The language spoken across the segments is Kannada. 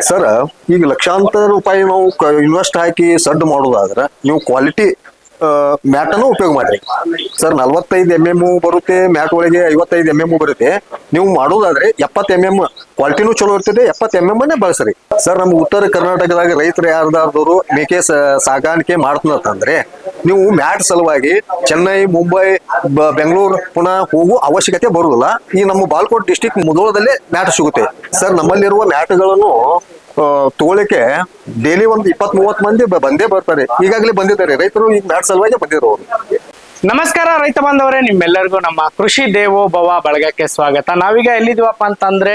ಸರ್ ಈಗ ಲಕ್ಷಾಂತರ ರೂಪಾಯಿ ನಾವು ಇನ್ವೆಸ್ಟ್ ಹಾಕಿ ಸಡ್ ಮಾಡೋದಾದ್ರೆ ನೀವು ಕ್ವಾಲಿಟಿ ಮ್ಯಾಟನ್ನು ಉಪಯೋಗ ಮಾಡ್ರಿ. ಸರ್, ನಲ್ವತ್ತೈದು ಎಂ ಎಂ ಬರುತ್ತೆ ಮ್ಯಾಟ್ ಒಳಗೆ ಐವತ್ತೈದು ಎಂ ಎಂ ಬರುತ್ತೆ. ನೀವು ಮಾಡೋದಾದ್ರೆ ಎಪ್ಪತ್ತು ಎಂ ಎಂ ಕ್ವಾಲಿಟಿನೂ ಚಲೋ ಇರ್ತದೆ, ಎಪ್ಪತ್ತು ಎಂ ಎಂ ಬಳಸ್ರಿ. ಸರ್, ನಮ್ಮ ಉತ್ತರ ಕರ್ನಾಟಕದಾಗ ರೈತರು ಯಾರ್ದಾರ್ದವರು ಮೇಕೆ ಸಾಗಾಣಿಕೆ ಮಾಡ್ತಂದ್ರೆ ನೀವು ಮ್ಯಾಟ್ ಸಲುವಾಗಿ ಚೆನ್ನೈ, ಮುಂಬೈ ಬೆಂಗಳೂರು ಪುನಃ ಹೋಗೋ ಅವಶ್ಯಕತೆ ಬರುವುದಿಲ್ಲ ಈ ನಮ್ಮ ಬಾಲ್ಕೋಟ್ ಡಿಸ್ಟಿಕ್ ಮುಧೋಳದಲ್ಲೇ ಮ್ಯಾಟ್ ಸಿಗುತ್ತೆ. ಸರ್, ನಮ್ಮಲ್ಲಿರುವ ಮ್ಯಾಟ್ಗಳನ್ನು ತಗೊಳ್ಳಿಕ್ಕೆ ಡೈಲಿ ಒಂದು ಇಪ್ಪತ್ ಮೂವತ್ ಮಂದಿ ಬಂದೇ ಬರ್ತಾರೆ. ಈಗಾಗಲೇ ಬಂದಿದ್ದಾರೆ. ರೈತರು ಈಗ ಮ್ಯಾಟ್ ಸಲುವಾಗಿ ಬಂದಿರೋರು. ನಮಸ್ಕಾರ ರೈತ ಬಾಂಧವರೇ ನಿಮ್ಮೆಲ್ಲರಿಗೂ ನಮ್ಮ ಕೃಷಿ ದೇವೋ ಭವ ಬಳಗಕ್ಕೆ ಸ್ವಾಗತ. ನಾವೀಗ ಎಲ್ಲಿದ್ವಪ್ಪ ಅಂತಂದ್ರೆ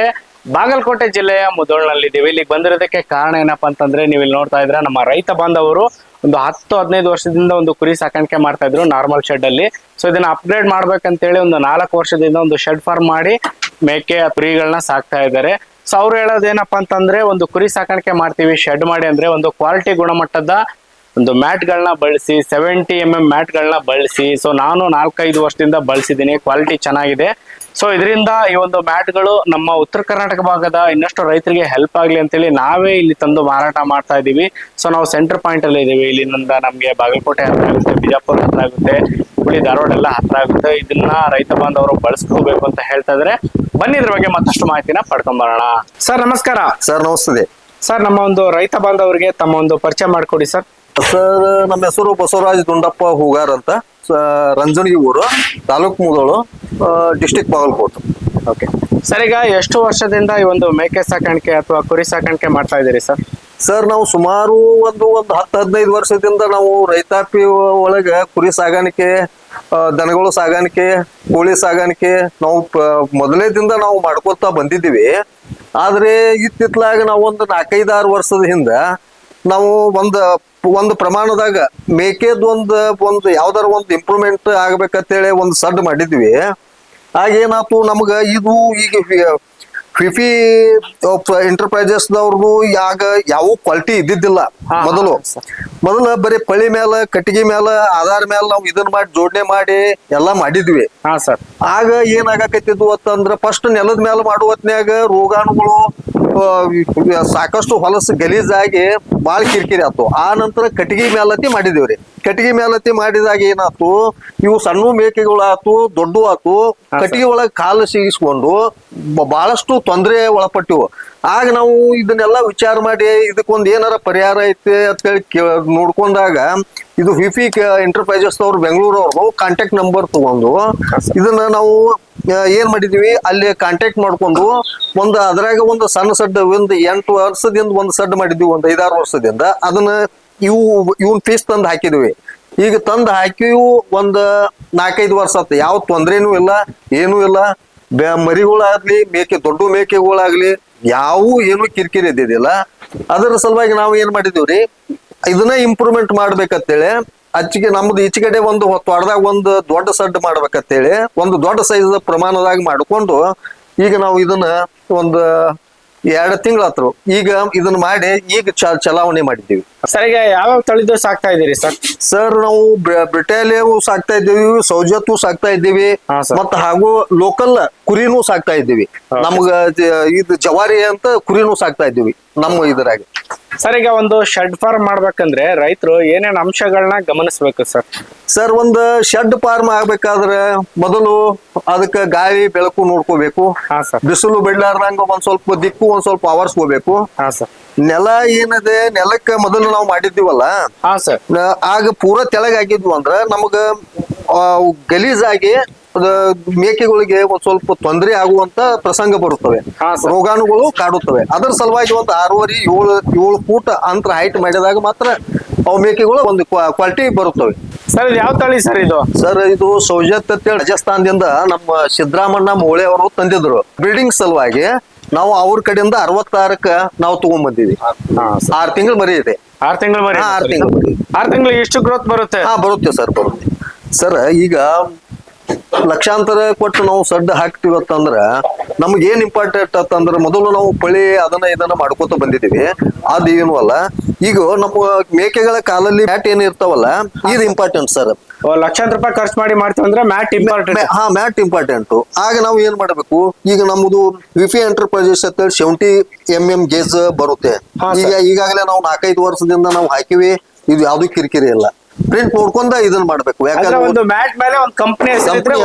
ಬಾಗಲಕೋಟೆ ಜಿಲ್ಲೆಯ ಮುದೋಳ್ನಲ್ಲಿದ್ದೀವಿ ಇಲ್ಲಿಗೆ ಬಂದಿರೋದಕ್ಕೆ ಕಾರಣ ಏನಪ್ಪಾ ಅಂತಂದ್ರೆ ನೀವು ಇಲ್ಲಿ ನೋಡ್ತಾ ಇದ್ರೆ ನಮ್ಮ ರೈತ ಬಾಂಧವರು ಒಂದು ಹತ್ತು, ಹದಿನೈದು ವರ್ಷದಿಂದ ಒಂದು ಕುರಿ ಸಾಕಾಣಿಕೆ ಮಾಡ್ತಾ ಇದ್ರು, ನಾರ್ಮಲ್ ಶೆಡ್ ಅಲ್ಲಿ. ಸೊ ಇದನ್ನ ಅಪ್ಗ್ರೇಡ್ ಮಾಡ್ಬೇಕಂತೇಳಿ ಒಂದು ನಾಲ್ಕು ವರ್ಷದಿಂದ ಒಂದು ಶೆಡ್ ಫಾರ್ಮ್ ಮಾಡಿ ಮೇಕೆ ಕುರಿಗಳನ್ನ ಸಾಕ್ತಾ ಇದ್ದಾರೆ. ಸೊ ಹೇಳೋದೇನಪ್ಪ ಅಂತಂದ್ರೆ ಒಂದು ಕುರಿ ಸಾಕಾಣಿಕೆ ಮಾಡ್ತೀವಿ ಶೆಡ್ ಮಾಡಿ ಅಂದ್ರೆ ಒಂದು ಕ್ವಾಲಿಟಿ ಗುಣಮಟ್ಟದ ಒಂದು ಮ್ಯಾಟ್ಗಳನ್ನ ಬಳಸಿ ಸೆವೆಂಟಿ ಎಂ ಎಂ ಮ್ಯಾಟ್ಗಳನ್ನ ಬಳಸಿ. ಸೊ ನಾನು ನಾಲ್ಕೈದು ವರ್ಷದಿಂದ ಬಳಸಿದ್ದೀನಿ. ಕ್ವಾಲಿಟಿ ಚೆನ್ನಾಗಿದೆ. ಸೊ ಇದರಿಂದ ಈ ಒಂದು ಮ್ಯಾಟ್ಗಳು ನಮ್ಮ ಉತ್ತರ ಕರ್ನಾಟಕ ಭಾಗದ ಇನ್ನಷ್ಟು ರೈತರಿಗೆ ಹೆಲ್ಪ್ ಆಗಲಿ ಅಂತೇಳಿ ನಾವೇ ಇಲ್ಲಿ ತಂದು ಮಾರಾಟ ಮಾಡ್ತಾ ಇದ್ದೀವಿ. ಸೊ ನಾವು ಸೆಂಟರ್ ಪಾಯಿಂಟ್ ಅಲ್ಲಿ ಇದ್ದೀವಿ. ಇಲ್ಲಿಂದ ನಮಗೆ ಬಾಗಲಕೋಟೆ ಹತ್ರ ಆಗುತ್ತೆ ಬಿಜಾಪುರ ಹತ್ರ ಆಗುತ್ತೆ ಹುಳಿ ಧಾರವಾಡ ಎಲ್ಲ ಹತ್ರ ಆಗುತ್ತೆ. ಇದನ್ನ ರೈತ ಬಾಂಧವರು ಬಳಸ್ಕೋಬೇಕು ಅಂತ ಹೇಳ್ತಾ ಇದ್ರೆ ಬನ್ನಿ ಇದ್ರ ಬಗ್ಗೆ ಮತ್ತಷ್ಟು ಮಾಹಿತಿನ ಪಡ್ಕೊಂಬರೋಣ ಸರ್ ನಮಸ್ಕಾರ. ಸರ್ ನಮಸ್ತೆ. ಸರ್ ನಮ್ಮ ಒಂದು ರೈತ ಬಾಂಧವರಿಗೆ ತಮ್ಮ ಒಂದು ಪರಿಚಯ ಮಾಡಿಕೊಡಿ ಸರ್. ಸರ್ ನಮ್ಮ ಹೆಸರು ಬಸವರಾಜ್ ದುಂಡಪ್ಪ ಹೂಗಾರ್ ಅಂತ. ರಂಜನಗಿ ಊರು taluk Mudhol district Bagalkote. Okay. Sir ಈಗ ಎಷ್ಟು ವರ್ಷದಿಂದ ಈ ಒಂದು ಮೇಕೆ ಸಾಕಾಣಿಕೆ ಅಥವಾ ಕುರಿ ಸಾಕಾಣಿಕೆ ಮಾಡ್ತಾ ಇದ್ದೀರಿ ಸರ್? ಸರ್ ನಾವು ಸುಮಾರು ಒಂದು ಒಂದು ಹತ್ತು ಹದಿನೈದು ವರ್ಷದಿಂದ ನಾವು ರೈತಾಪಿ ಒಳಗೆ ಕುರಿ ಸಾಗಾಣಿಕೆ ದನಗಳು ಸಾಗಾಣಿಕೆ ಕೋಳಿ ಸಾಗಾಣಿಕೆ ನಾವು ಮೊದಲೇ ಮೊದಲೇದಿಂದ ನಾವು ಮಾಡ್ಕೊತಾ ಬಂದಿದ್ದೀವಿ. ಆದ್ರೆ ಇತ್ತಿತ್ಲಾಗ ನಾವು ಒಂದು ನಾಲ್ಕೈದಾರು ವರ್ಷದ ಹಿಂದ ನಾವು ಒಂದು ಒಂದು ಪ್ರಮಾಣದಾಗ ಮೇಕೆದ್ ಒಂದು ಒಂದು ಯಾವ್ದಾರ ಒಂದು ಇಂಪ್ರೂವ್ಮೆಂಟ್ ಆಗ್ಬೇಕಂತೇಳಿ ಒಂದು ಸಡ್ ಮಾಡಿದ್ವಿ. ಹಾಗೇನಾತು ನಮ್ಗ ಇದು ಈಗ ಫಿಫಿ ಎಂಟರ್ಪ್ರೈಸಸ್ ದವ್ರದು ಯಾಗ ಯಾವ ಕ್ವಾಲಿಟಿ ಇದ್ದಿದ್ದಿಲ್ಲ ಮೊದಲು. ಮೊದಲು ಬರೀ ಪಳಿ ಮ್ಯಾಲ ಕಟ್ಟಿಗೆ ಮ್ಯಾಲ ಆಧಾರ ಮ್ಯಾಲ ನಾವು ಇದನ್ನ ಮಾಡಿ ಜೋಡಣೆ ಮಾಡಿ ಎಲ್ಲಾ ಮಾಡಿದ್ವಿ. ಹಾ ಸರ್. ಆಗ ಏನಾಗಕತ್ತಿದ್ವು ಅಂತಂದ್ರ ಫಸ್ಟ್ ನೆಲದ ಮ್ಯಾಲ ಮಾಡುವ ಹೊತ್ನ್ಯಾಗ ರೋಗಾಣುಗಳು ಸಾಕಷ್ಟು ಹೊಲಸು ಗಲೀಜಾಗಿ ಬಾಳ್ ಕಿರಿಕಿರಿ ಆಯ್ತು ಆ ನಂತರ ಕಟ್ಟಿಗೆ ಮೇಲತಿ ಮಾಡಿದೇವ್ರಿ. ಕಟ್ಟಿಗೆ ಮೇಲತಿ ಮಾಡಿದಾಗ ಏನಾಯ್ತು ಇವು ಸಣ್ಣ ಮೇಕೆಗಳು ಆತು ದೊಡ್ಡ ಆತು ಕಟ್ಟಿಗೆ ಒಳಗ್ ಕಾಲು ಸಿಗಿಸ್ಕೊಂಡು ಬಹಳಷ್ಟು ತೊಂದರೆ ಒಳಪಟ್ಟಿವು. ಆಗ ನಾವು ಇದನ್ನೆಲ್ಲ ವಿಚಾರ ಮಾಡಿ ಇದಕ್ಕೊಂದು ಏನಾರ ಪರಿಹಾರ ಐತೆ ಅಂತ ಹೇಳಿ ನೋಡ್ಕೊಂಡಾಗ ಇದು ವಿಫಿ ಎಂಟರ್ಪ್ರೈಸಸ್ ಅವ್ರು ಬೆಂಗಳೂರು ಅವರು ಕಾಂಟ್ಯಾಕ್ಟ್ ನಂಬರ್ ತಗೊಂಡು ಇದನ್ನ ನಾವು ಏನ್ ಮಾಡಿದ್ವಿ? ಅಲ್ಲಿ ಕಾಂಟ್ಯಾಕ್ಟ್ ಮಾಡ್ಕೊಂಡು ಒಂದು ಅದ್ರಾಗ ಒಂದು ಸಣ್ಣ ಸಡ್ಡ ಒಂದು ಎಂಟು ವರ್ಷದಿಂದ ಒಂದು ಸಡ್ ಮಾಡಿದ್ವಿ, ಒಂದು ಐದಾರು ವರ್ಷದಿಂದ. ಅದನ್ನ ಇವು, ಇವನ್ ಫೀಸ್ ತಂದು ಹಾಕಿದ್ವಿ. ಈಗ ತಂದು ಹಾಕಿಯೂ ಒಂದು ನಾಲ್ಕೈದು ವರ್ಷ ಆಯ್ತು ಯಾವ ತೊಂದ್ರೆನೂ ಇಲ್ಲ, ಏನೂ ಇಲ್ಲ. ಮರಿಗಳಾಗ್ಲಿ, ಮೇಕೆ ದೊಡ್ಡ ಮೇಕೆಗಳಾಗ್ಲಿ ಯಾವೂ ಏನು ಕಿರಿಕಿರಿ ಇದ್ದಿದ್ದಿಲ್ಲ. ಅದರ ಸಲುವಾಗಿ ನಾವು ಏನ್ ಮಾಡಿದೀವ್ರಿ ಇದನ್ನ ಇಂಪ್ರೂವ್ಮೆಂಟ್ ಮಾಡ್ಬೇಕಂತೇಳಿ, ಅಚ್ಚಿಗೆ ನಮ್ದು ಈಚೆ ಕಡೆ ಒಂದು ತೊಡದಾಗ ಒಂದು ದೊಡ್ಡ ಸಡ್ ಮಾಡ್ಬೇಕಂತೇಳಿ, ಒಂದು ದೊಡ್ಡ ಸೈಜ್ ಪ್ರಮಾಣದಾಗ ಮಾಡ್ಕೊಂಡು, ಈಗ ನಾವು ಇದನ್ನ ಒಂದು ಎರಡು ತಿಂಗಳಾತ್ರು. ಈಗ ಇದನ್ನ ಮಾಡಿ ಈಗ ಚಲಾವಣೆ ಮಾಡಿದ್ದೀವಿ. ಸರ್ ಈಗ ಯಾವ್ಯಾವ ತಳಿದು ಸಾಕ್ತಾ ಇದ್ದೀರಿ ಸರ್ ಸರ್ ನಾವು ಬ್ರಿಟಾಲಿಯವು ಸಾಕ್ತಾ ಇದ್ದೀವಿ ಸೌಜತ್ತು ಸಾಕ್ತಾ ಇದ್ದೀವಿ ಹಾ, sir. ಮತ್ತ ಹಾಗೂ ಲೋಕಲ್ ಕುರಿನೂ ಸಾಕ್ತಾ ಇದ್ದೀವಿ. ನಮ್ಗ ಇದು ಜವಾರಿ ಅಂತ ಕುರಿನೂ ಸಾಕ್ತಾ ಇದ್ದೀವಿ ನಮ್ಮ ಇದ್ರಾಗ. ಸರ್ ಈಗ ಒಂದು ಶೆಡ್ ಫಾರ್ಮ್ ಮಾಡ್ಬೇಕಂದ್ರೆ ರೈತರು ಏನೇನು ಅಂಶಗಳನ್ನ ಗಮನಿಸ್ಬೇಕು ಸರ್ ಸರ್ ಒಂದು ಶೆಡ್ ಫಾರ್ಮ್ ಆಗ್ಬೇಕಾದ್ರೆ ಮೊದಲು ಅದಕ್ಕೆ ಗಾಳಿ ಬೆಳಕು ನೋಡ್ಕೋಬೇಕು. ಹಾ ಸರ್ ಬಿಸಿಲು ಬಿಡ್ಲಾರ್ದಂಗ ಒಂದ್ ಸ್ವಲ್ಪ ದಿಕ್ಕು ಒಂದ್ ಸ್ವಲ್ಪ ಆವರ್ಸ್ಕೋಬೇಕು. ಹಾ ಸರ್ ನೆಲ ಏನಿದೆ ನೆಲಕ್ಕೆ ಮೊದಲು ನಾವು ಮಾಡಿದ್ದೀವಲ್ಲ? ಹಾ ಸರ್ ನ- ಆಗ ಪೂರ ತೆಳಗಾಗಿದ್ವು ಅಂದ್ರ ನಮಗ ಗಲೀಜಾಗಿ ಮೇಕೆಗಳಿಗೆ ಒಂದ್ ಸ್ವಲ್ಪ ತೊಂದರೆ ಆಗುವಂತ ಪ್ರಸಂಗ ಬರುತ್ತವೆ. ಹಾ. ರೋಗಾಣುಗಳು ಕಾಡುತ್ತವೆ. ಅದರ ಸಲುವಾಗಿ ಒಂದು ಆರೂವರೆ ಏಳು ಏಳು ಫೂಟ್ ಅಂತರ ಹೈಟ್ ಮಾಡಿದಾಗ ಮಾತ್ರ ಅವು ಮೇಕೆಗಳು ಒಂದು ಕ್ವಾಲಿಟಿ ಬರುತ್ತವೆ. ಸರ್ ಇದು ಯಾವ ತಳಿ ಸರ್ ಇದು? ಸರ್ ಇದು ಸೌಜತ್ ಅಂತೇಳಿ ರಾಜಸ್ಥಾನದಿಂದ ನಮ್ಮ ಸಿದ್ದರಾಮಣ್ಣ ಮೋಳೆ ಅವರು ತಂದಿದ್ರು. ಬಿಲ್ಡಿಂಗ್ ಸಲುವಾಗಿ ನಾವು ಅವ್ರ ಕಡೆಯಿಂದ ಅರವತ್ತಾರಕ್ಕ ನಾವು ತಗೊಂಡ್ಬಂದಿವಿ ಆರ್ ತಿಂಗಳು ಮರಿ ಇದೆ. ಆರ್ ತಿಂಗಳು ಹಾ, ಆರ್ ತಿಂಗಳು. ಆರ್ ತಿಂಗಳು ಎಷ್ಟು ಗ್ರೋತ್ ಬರುತ್ತೆ? ಹಾ ಬರುತ್ತೆ ಸರ್ ಬರುತ್ತೆ. ಸರ್ ಈಗ ಲಕ್ಷಾಂತರ ಕೊಟ್ಟು ನಾವು ಸಡ್ಡ ಹಾಕ್ತಿವಿ ಅಂತಂದ್ರ ನಮ್ಗೆ ಏನ್ ಇಂಪಾರ್ಟೆಂಟ್ ಅಂತಂದ್ರ ಮೊದಲು ನಾವು ಪಳಿ ಅದನ್ನ ಇದನ್ನ ಮಾಡ್ಕೋತ ಬಂದಿದೀವಿ ಅದೇನು ಅಲ್ಲ ಈಗ ನಮ್ಮ ಮೇಕೆಗಳ ಕಾಲಲ್ಲಿ ಮ್ಯಾಟ್ ಏನ್ ಇರ್ತಾವಲ್ಲ ಇದು ಇಂಪಾರ್ಟೆಂಟ್ ಸರ್ ಲಕ್ಷಾಂತರ ರೂಪಾಯಿ ಖರ್ಚು ಮಾಡಿ ಮಾಡ್ತೀವಿ ಅಂದ್ರೆ ಮ್ಯಾಟ್ ಇಂಪಾರ್ಟೆಂಟ್ ಹಾ ಮ್ಯಾಟ್ ಇಂಪಾರ್ಟೆಂಟ್ ಆಗ ನಾವು ಏನ್ ಮಾಡಬೇಕು ಈಗ ನಮ್ಮದು ವಿಫಿ ಎಂಟರ್ಪ್ರೈಸಸ್ ಅಂತ ಸೆವೆಂಟಿ ಎಂ ಎಂ ಗೇಜ್ ಬರುತ್ತೆ. ಈಗ ಈಗಾಗಲೇ ನಾವು ನಾಲ್ಕೈದು ವರ್ಷದಿಂದ ನಾವು ಹಾಕಿವಿ ಇದು ಯಾವ್ದು ಕಿರಿಕಿರಿ ಇಲ್ಲ. ಪ್ರಿಂಟ್ ನೋಡ್ಕೊಂಡ ಇದನ್ನ ಮಾಡ್ಬೇಕು. ಯಾಕಂದ್ರೆ ಒಂದು ಮ್ಯಾಟ್ ಮೇಲೆ ಒಂದು ಕಂಪನಿ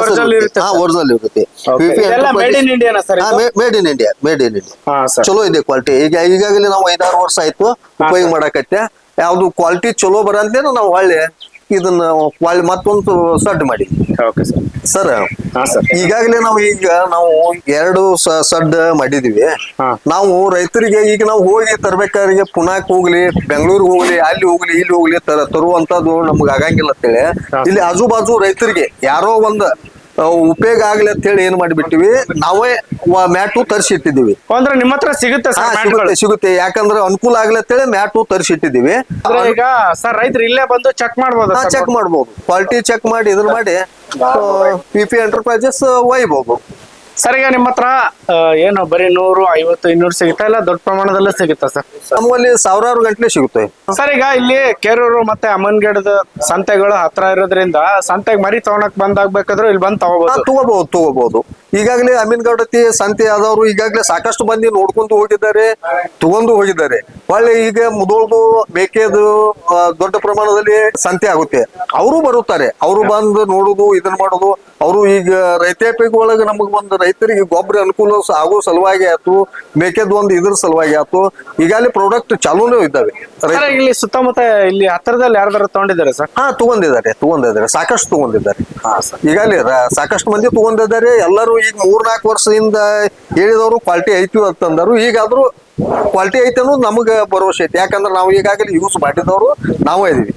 ಒರಿಜಿನಲ್ ಇರುತ್ತೆ. ಹಾ ಒರಿಜಿನಲ್ ಇರುತ್ತೆ. Made in ಇಂಡಿಯಾನ sir made in India made in India ಹಾ ಸರ್. ಚಲೋ ಇದೆ ಕ್ವಾಲಿಟಿ ಈಗ ಈಗಾಗಲೇ ನಾವು ಐದಾರು ವರ್ಷ ಆಯ್ತು ಉಪಯೋಗ ಮಾಡಕತ್ತೆ. ಯಾವ್ದು ಕ್ವಾಲಿಟಿ ಚಲೋ ಬರಂತೇನು ನಾವು ಹೊಳ್ಳಿ ಇದನ್ನ ಮತ್ತೊಂದು ಸಡ್ ಮಾಡಿ. ಓಕೆ ಸರ್ ಸರ್ ಹಾ ಸರ್ ಈಗಾಗಲೇ ನಾವು ಈಗ ನಾವು ಎರಡು ಸಡ್ ಮಾಡಿದೀವಿ. ಹಾ. ನಾವು ರೈತರಿಗೆ ಈಗ ನಾವು ಹೋಗಿ ತರ್ಬೇಕಾದ್ರೆ ಪುನಾಕ್ ಹೋಗ್ಲಿ ಬೆಂಗಳೂರಿಗೆ ಹೋಗ್ಲಿ ಅಲ್ಲಿ ಹೋಗ್ಲಿ ಇಲ್ಲಿ ಹೋಗ್ಲಿ ತರ ತರುವಂತದ್ದು ನಮ್ಗೆ ಆಗಂಗಿಲ್ಲ ಅಂತೇಳಿ. ಹಾ. ಇಲ್ಲಿ ಆಜು ಬಾಜು ರೈತರಿಗೆ ಯಾರೋ ಒಂದ್ ಉಪಯೋಗ ಆಗ್ಲಿ ಅಂತ ಹೇಳಿ ಏನ್ ಮಾಡಿಬಿಟ್ಟಿವಿ? ನಾವೇ ಮ್ಯಾಟು ತರಿಸಿಟ್ಟಿದ್ದೀವಿ. ಅಂದ್ರೆ ನಿಮ್ಮ ಹತ್ರ ಸಿಗುತ್ತೆ ಹಾ, ಸರ್ ಸಿಗುತ್ತೆ ಮ್ಯಾಟ್ಗಳು? ಸಿಗುತ್ತೆ. ಯಾಕಂದ್ರೆ ಅನುಕೂಲ ಆಗ್ಲಿ ಅಂತೇಳಿ ಮ್ಯಾಟು ತರಿಸಿಟ್ಟಿದ್ದೀವಿ. ಅಂದ್ರೆ ಈಗ ಸರ್ ರೈತರು ಇಲ್ಲೇ ಬಂದು ಚೆಕ್ ಮಾಡ್ಬೋದು ಚೆಕ್ ಮಾಡಬಹುದು ಕ್ವಾಲಿಟಿ ಚೆಕ್ ಮಾಡಿ ಇದನ್ನ ಮಾಡಿ ಪಿ ಪಿ ಎಂಟರ್ಪ್ರೈಸಸ್ ಒಯ್ಬೋದು ಸರ್ ಈಗ ನಿಮ್ಮ ಹತ್ರ ಏನು ಬರೀ ನೂರು ಐವತ್ತು ಇನ್ನೂರು ಸಿಗುತ್ತಾ ಇಲ್ಲ? ದೊಡ್ಡ ಪ್ರಮಾಣದಲ್ಲೇ ಸಿಗುತ್ತಾ ಸರ್? ನಮ್ಮಲ್ಲಿ ಸಾವಿರಾರು ಗಂಟಲೆ ಸಿಗುತ್ತೆ. ಸರ್ ಈಗ ಇಲ್ಲಿ ಕೇರೂರು ಮತ್ತೆ ಅಮನ್ಗಡದ ಸಂತೆಗಳು ಹತ್ರ ಇರೋದ್ರಿಂದ ಸಂತೆಗೆ ಮರಿ ತಗೊಳಕ್ ಬಂದಾಗ್ಬೇಕಾದ್ರೂ ಇಲ್ಲಿ ಬಂದು ತಗೋಬಹುದು ತಗೋಬಹುದು ತಗೋಬಹುದು ಈಗಾಗಲೇ ಅಮೀನ್ಗೌಡತಿ ಸಂತೆ ಆದವರು ಈಗಾಗಲೇ ಸಾಕಷ್ಟು ಮಂದಿ ನೋಡ್ಕೊಂಡು ಹೋಗಿದ್ದಾರೆ ತಗೊಂಡು ಹೋಗಿದ್ದಾರೆ. ಒಳ್ಳೆ ಈಗ ಮುದೋಳ್ದು ಬೇಕೇದು ದೊಡ್ಡ ಪ್ರಮಾಣದಲ್ಲಿ ಸಂತೆ ಆಗುತ್ತೆ. ಅವರು ಬರುತ್ತಾರೆ. ಅವರು ಬಂದು ನೋಡುದು ಇದನ್ನ ಮಾಡೋದು. ಅವರು ಈಗ ರೈತಾಪಿಗೆ ಒಳಗೆ ನಮಗ್ ಒಂದು ರೈತರಿಗೆ ಗೊಬ್ಬರ ಅನುಕೂಲ ಆಗೋ ಸಲುವಾಗಿ ಆಯ್ತು ಮೇಕೆದು ಒಂದು ಇದ್ರ ಸಲುವಾಗಿ ಆಯ್ತು. ಈಗಾಗಲೇ ಪ್ರಾಡಕ್ಟ್ ಚಾಲೂನು ಇದ್ದಾವೆ. ಇಲ್ಲಿ ಸುತ್ತಮುತ್ತ ಇಲ್ಲಿ ಹತ್ತಿರದಲ್ಲಿ ಯಾರ್ದಾರು ತಗೊಂಡಿದ್ದಾರೆ ಸರ್? ಹಾ ತಗೊಂಡಿದ್ದಾರೆ ತಗೊಂಡಿದ್ದಾರೆ. ಸಾಕಷ್ಟು ತಗೊಂಡಿದ್ದಾರೆ. ಈಗಾಗಲೇ ಸಾಕಷ್ಟು ಮಂದಿ ತಗೊಂಡಿದ್ದಾರೆ. ಎಲ್ಲರೂ ಈಗ ಮೂರ್ನಾಲ್ಕು ವರ್ಷದಿಂದ ಹೇಳಿದವರು ಕ್ವಾಲಿಟಿ ಐತಿ ಅಂತಂದರು. ಈಗಾದ್ರೂ ಕ್ವಾಲಿಟಿ ಐತಿ ಅನ್ನೋದು ನಮಗೆ ಭರವಸೆ ಐತಿ. ಯಾಕಂದ್ರೆ ನಾವು ಈಗಾಗಲೇ ಯೂಸ್ ಮಾಡಿದವರು ನಾವು ಇದೀವಿ.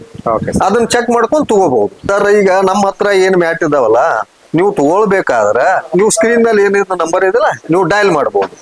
ಅದನ್ನ ಚೆಕ್ ಮಾಡ್ಕೊಂಡು ತಗೋಬಹುದು. ಸರ್ ಈಗ ನಮ್ಮ ಹತ್ರ ಏನ್ ಮ್ಯಾಟ್ ಇದಾವಲ್ಲ ನೀವು ತಗೊಳ್ಬೇಕಾದ್ರೆ ನೀವು ಸ್ಕ್ರೀನ್ ಮೇಲೆ ಏನಿದೆ ನಂಬರ್ ಇದೆಯಲ್ಲ ನೀವು ಡಯಲ್ ಮಾಡಬಹುದು